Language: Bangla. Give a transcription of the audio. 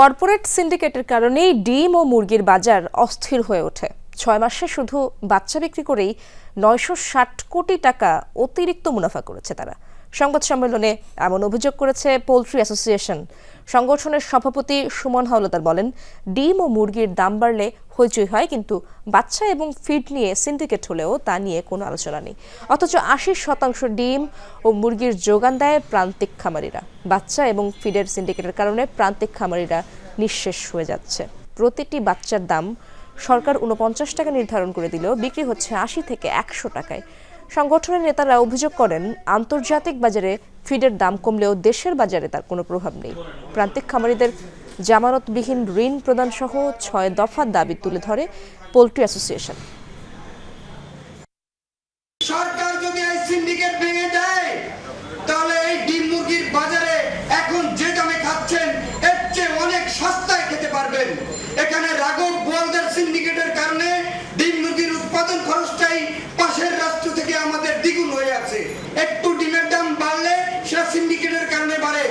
কর্পোরেট সিন্ডিকেটের কারণেই ডিম ও মুরগির বাজার অস্থির হয়ে ওঠে। ছয় মাসে শুধু বাচ্চা বিক্রি করেই নয়শো ষাট কোটি টাকা অতিরিক্ত মুনাফা করেছে তারা। সংবাদ সম্মেলনে এমন অভিযোগ করেছে পোলট্রি অ্যাসোসিয়েশন। সংগঠনের সভাপতি সুমন হাওলাদার বলেন, ডিম ও মুরগির দাম বাড়লে হইচই হয়, কিন্তু বাচ্চা এবং ফিড নিয়ে সিন্ডিকেট হলেও তা নিয়ে কোনো আলোচনা নেই। অথচ আশি শতাংশ ডিম ও মুরগির যোগান দেয় প্রান্তিক খামারিরা। বাচ্চা এবং ফিডের সিন্ডিকেটের কারণে প্রান্তিক খামারিরা নিঃশেষ হয়ে যাচ্ছে। প্রতিটি বাচ্চার দাম সরকার উনপঞ্চাশ টাকা নির্ধারণ করে দিলেও বিক্রি হচ্ছে আশি থেকে একশো টাকায়। সংগঠনের নেতারা অভিযোগ করেন, আন্তর্জাতিক বাজারে ফিডের দাম কমলেও দেশের বাজারে তার কোনো প্রভাব নেই। প্রান্তিক খামারিদের জামানতবিহীন ঋণ প্রদান সহ ছয় দফা দাবি তুলে ধরে পোলট্রি অ্যাসোসিয়েশন। সরকার একটু ডিমের দাম বাড়লে সেটা সিন্ডিকেটের কারণে বাড়ে।